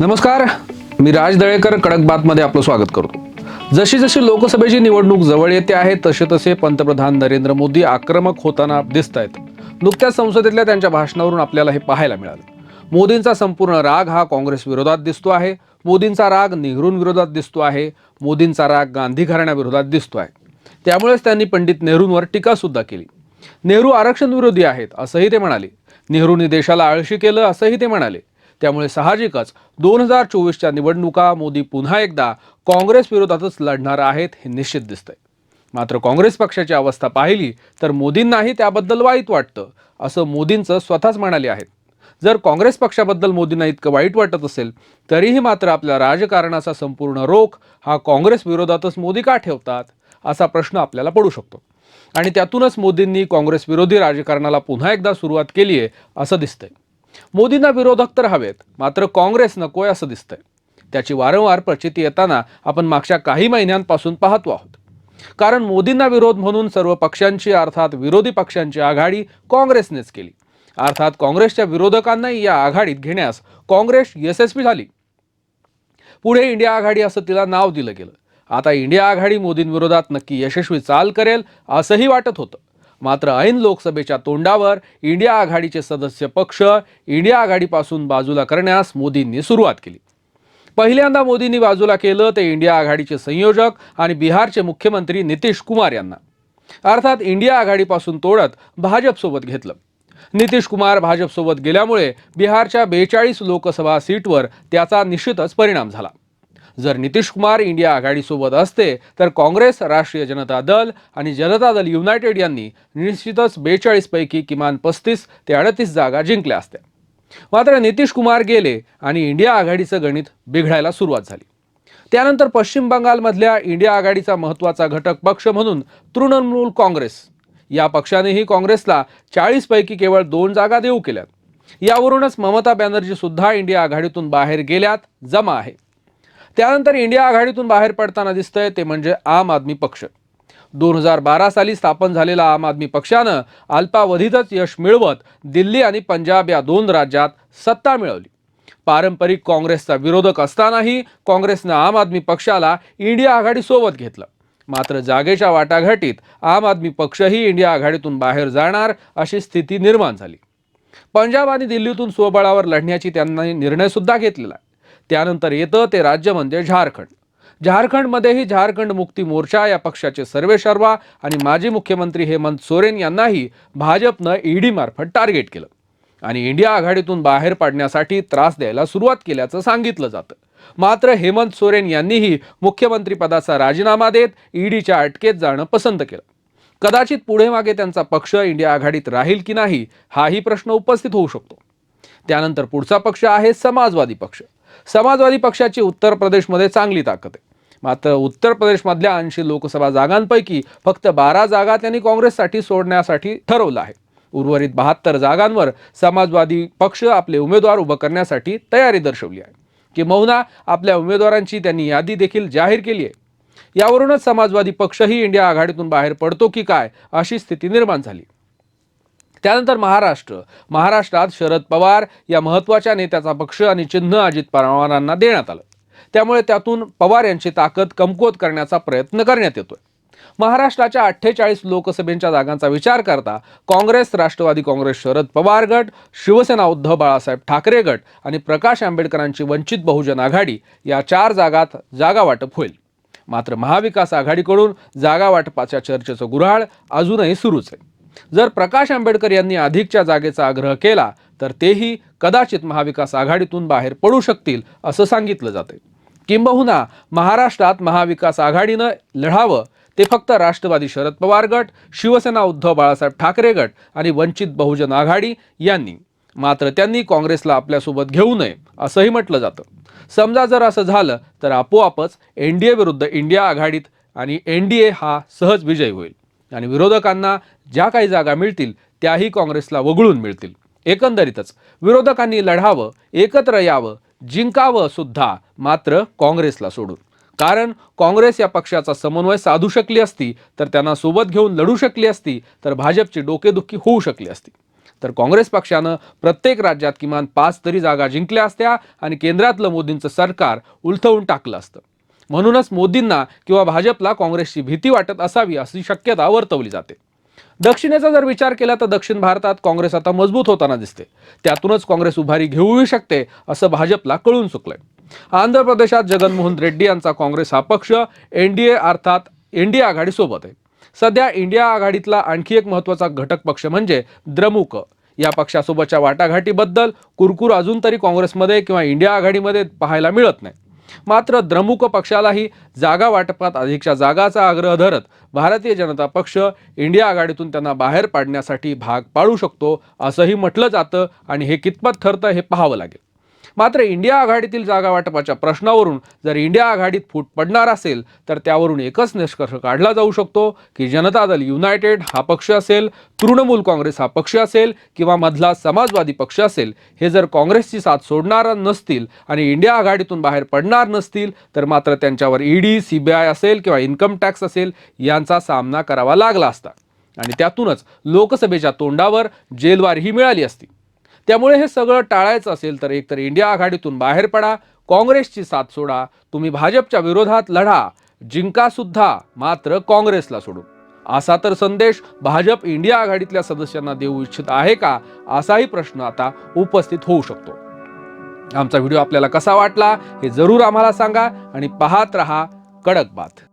नमस्कार. मी राज दळेकर कडक बातमध्ये आपलं स्वागत करतो. जशी जशी लोकसभेची निवडणूक जवळ येते आहे तसे तसे पंतप्रधान नरेंद्र मोदी आक्रमक होताना दिसत आहेत नुकत्याच संसदेतल्या त्यांच्या भाषणावरून आपल्याला हे पाहायला मिळालं. मोदींचा संपूर्ण राग हा काँग्रेस विरोधात दिसतो आहे. मोदींचा राग नेहरूंविरोधात दिसतो आहे. मोदींचा राग गांधी घराण्याविरोधात दिसतो आहे. त्यामुळेच त्यांनी पंडित नेहरूंवर टीकासुद्धा केली. नेहरू आरक्षण विरोधी आहेत असंही ते म्हणाले. नेहरूंनी देशाला आळशी केलं असंही ते म्हणाले. त्यामुळे साहजिकच दोन हजार चोवीसच्या निवडणुका मोदी पुन्हा एकदा काँग्रेस विरोधातच लढणार आहेत हे निश्चित दिसतंय. मात्र काँग्रेस पक्षाची अवस्था पाहिली तर मोदींनाही त्याबद्दल वाईट वाटतं असं मोदींचं स्वतःच म्हणाले आहेत. जर काँग्रेस पक्षाबद्दल मोदींना इतकं वाईट वाटत असेल तरीही मात्र आपल्या राजकारणाचा संपूर्ण रोख हा काँग्रेस विरोधातच मोदी का ठेवतात असा प्रश्न आपल्याला पडू शकतो. आणि त्यातूनच मोदींनी काँग्रेस विरोधी राजकारणाला पुन्हा एकदा सुरुवात केली आहे असं दिसतंय. मोदींना विरोधक तर हवेत मात्र काँग्रेस नकोय असं दिसतंय. त्याची वारंवार प्रचिती येताना आपण मागच्या काही महिन्यांपासून पाहतो आहोत. कारण मोदींना विरोध म्हणून सर्व पक्षांची अर्थात विरोधी पक्षांची आघाडी काँग्रेसनेच केली. अर्थात काँग्रेसच्या विरोधकांनाही या आघाडीत घेण्यास काँग्रेस यशस्वी झाली. पुढे इंडिया आघाडी असं तिला नाव दिलं गेलं. आता इंडिया आघाडी मोदींविरोधात नक्की यशस्वी चाल करेल असंही वाटत होतं. मात्र ऐन लोकसभेच्या तोंडावर इंडिया आघाडीचे सदस्य पक्ष इंडिया आघाडीपासून बाजूला करण्यास मोदींनी सुरुवात केली. पहिल्यांदा मोदींनी बाजूला केलं ते इंडिया आघाडीचे संयोजक आणि बिहारचे मुख्यमंत्री नितीश कुमार यांना. अर्थात इंडिया आघाडीपासून तोडत भाजपसोबत घेतलं. नितीश कुमार भाजपसोबत गेल्यामुळे बिहारच्या बेचाळीस लोकसभा सीटवर त्याचा निश्चितच परिणाम झाला. जर नितीश कुमार इंडिया आघाडीसोबत असते तर काँग्रेस राष्ट्रीय जनता दल आणि जनता दल युनायटेड यांनी निश्चितच बेचाळीसपैकी किमान पस्तीस ते अडतीस जागा जिंकल्या असत्या. मात्र नितीश कुमार गेले आणि इंडिया आघाडीचं गणित बिघडायला सुरुवात झाली. त्यानंतर पश्चिम बंगालमधल्या इंडिया आघाडीचा महत्त्वाचा घटक पक्ष म्हणून तृणमूल काँग्रेस. या पक्षानेही काँग्रेसला चाळीसपैकी केवळ दोन जागा देऊ केल्यात. यावरूनच ममता बॅनर्जी सुद्धा इंडिया आघाडीतून बाहेर गेल्यात जमा आहे त्यानंतर इंडिया आघाडीतून बाहेर पडताना दिसतंय ते म्हणजे आम आदमी पक्ष. दोन हजार बारा साली स्थापन झालेला आम आदमी पक्षानं अल्पावधीतच यश मिळवत दिल्ली आणि पंजाब या दोन राज्यात सत्ता मिळवली. पारंपरिक काँग्रेसचा विरोधक असतानाही काँग्रेसनं आम आदमी पक्षाला इंडिया आघाडीसोबत घेतलं. मात्र जागेच्या वाटाघाटीत आम आदमी पक्षही इंडिया आघाडीतून बाहेर जाणार अशी स्थिती निर्माण झाली. पंजाब आणि दिल्लीतून स्वबळावर लढण्याची त्यांनी निर्णयसुद्धा घेतलेला आहे. त्यानंतर येतं ते राज्य म्हणजे झारखंड. झारखंडमध्येही झारखंड मुक्ती मोर्चा या पक्षाचे सर्वे शर्वा आणि माजी मुख्यमंत्री हेमंत सोरेन यांनाही भाजपनं ईडीमार्फत टार्गेट केलं. आणि इंडिया आघाडीतून बाहेर पाडण्यासाठी त्रास द्यायला सुरुवात केल्याचं सांगितलं जातं. मात्र हेमंत सोरेन यांनीही मुख्यमंत्रीपदाचा राजीनामा देत ईडीच्या अटकेत जाणं पसंत केलं. कदाचित पुढे मागे त्यांचा पक्ष इंडिया आघाडीत राहील की नाही हाही प्रश्न उपस्थित होऊ शकतो. त्यानंतर पुढचा पक्ष आहे समाजवादी पक्ष. समाजवादी पक्षाची उत्तर प्रदेशमध्ये चांगली ताकद आहे. मात्र उत्तर प्रदेशमधल्या ऐंशी लोकसभा जागांपैकी फक्त बारा जागा त्यांनी काँग्रेससाठी सोडण्यासाठी ठरवलं आहे. उर्वरित बहात्तर जागांवर समाजवादी पक्ष आपले उमेदवार उभं करण्यासाठी तयारी दर्शवली आहे. किंबहुना आपल्या उमेदवारांची त्यांनी यादी देखील जाहीर केली आहे. यावरूनच समाजवादी पक्षही इंडिया आघाडीतून बाहेर पडतो की काय अशी स्थिती निर्माण झाली. त्यानंतर महाराष्ट्र. महाराष्ट्रात शरद पवार या महत्त्वाच्या नेत्याचा पक्ष आणि चिन्ह अजित पवारांना देण्यात आलं. त्यामुळे त्यातून पवार यांची ताकद कमकुवत करण्याचा प्रयत्न करण्यात येतोय. महाराष्ट्राच्या अठ्ठेचाळीस लोकसभेच्या जागांचा विचार करता काँग्रेस राष्ट्रवादी काँग्रेस शरद पवार गट शिवसेना उद्धव बाळासाहेब ठाकरे गट आणि प्रकाश आंबेडकरांची वंचित बहुजन आघाडी या चार जागात जागा वाटप होईल. मात्र महाविकास आघाडीकडून जागा वाटपाच्या चर्चेचं गुऱ्हाळ अजूनही सुरूच आहे. जर प्रकाश आंबेडकर यांनी अधिकच्या जागेचा आग्रह केला तर तेही कदाचित महाविकास आघाडीतून बाहेर पडू शकतील असं सांगितलं जाते किंबहुना महाराष्ट्रात महाविकास आघाडीनं लढावं ते फक्त राष्ट्रवादी शरद पवार गट शिवसेना उद्धव बाळासाहेब ठाकरे गट आणि वंचित बहुजन आघाडी यांनी. मात्र त्यांनी काँग्रेसला आपल्यासोबत घेऊ नये असंही म्हटलं जातं. समजा जर असं झालं तर आपोआपच एन डी ए विरुद्ध इंडिया आघाडीत आणि एन डी ए हा सहज विजय होईल. आणि विरोधकांना ज्या काही जागा मिळतील त्याही काँग्रेसला वगळून मिळतील. एकंदरीतच विरोधकांनी लढावं एकत्र यावं जिंकावं सुद्धा मात्र काँग्रेसला सोडून. कारण काँग्रेस या पक्षाचा समन्वय साधू शकली असती तर त्यांना सोबत घेऊन लढू शकली असती तर भाजपची डोकेदुखी होऊ शकली असती. तर काँग्रेस पक्षानं प्रत्येक राज्यात किमान पाच तरी जागा जिंकल्या असत्या आणि केंद्रातलं मोदींचं सरकार उलथवून टाकलं असतं. म्हणूनच मोदींना किंवा भाजपला काँग्रेसची भीती वाटत असावी अशी शक्यता वर्तवली जाते. दक्षिणेचा जर विचार केला तर दक्षिण भारतात काँग्रेस आता मजबूत होताना दिसते. त्यातूनच काँग्रेस उभारी घेऊ शकते असं भाजपला कळून चुकलंय. आंध्र प्रदेशात जगनमोहन रेड्डी यांचा काँग्रेस हा पक्ष एनडीए अर्थात एनडीए आघाडीसोबत आहे. सध्या इंडिया आघाडीतला आणखी एक महत्त्वाचा घटक पक्ष म्हणजे द्रमुक. या पक्षासोबतच्या वाटाघाटीबद्दल कुरकुर अजून तरी काँग्रेसमध्ये किंवा इंडिया आघाडीमध्ये पाहायला मिळत नाही. मात्र द्रमुक पक्षालाही जागा वाटपात अधिकच्या जागाचा आग्रह धरत भारतीय जनता पक्ष इंडिया आघाडीतून त्यांना बाहेर पाडण्यासाठी भाग पाडू शकतो असंही म्हटलं जातं आणि हे कितपत ठरतं हे पाहावं लागेल. मात्र इंडिया आघाडीतील जागा वाटपाच्या प्रश्नावरून जर इंडिया आघाडीत फूट पडणार असेल तर त्यावरून एकच निष्कर्ष काढला जाऊ शकतो की जनता दल युनायटेड हा पक्ष असेल तृणमूल काँग्रेस हा पक्ष असेल किंवा मधला समाजवादी पक्ष असेल. हे जर काँग्रेसची साथ सोडणार नसतील आणि इंडिया आघाडीतून बाहेर पडणार नसतील तर मात्र त्यांच्यावर ईडी सीबीआय असेल किंवा इन्कम टॅक्स असेल यांचा सामना करावा लागला असता. आणि त्यातूनच लोकसभेच्या तोंडावर जेलवारही मिळाली असती. त्यामुळे हे सगळं टाळायचं असेल तर एकतर इंडिया आघाडीतून बाहेर पडा काँग्रेसची साथ सोडा तुम्ही भाजपच्या विरोधात लढा जिंका सुद्धा मात्र काँग्रेसला सोडून. असा तर संदेश भाजप इंडिया आघाडीतल्या सदस्यांना देऊ इच्छित आहे का असाही प्रश्न आता उपस्थित होऊ शकतो. आमचा व्हिडिओ आपल्याला कसा वाटला हे जरूर आम्हाला सांगा आणि पाहत रहा कडक बात.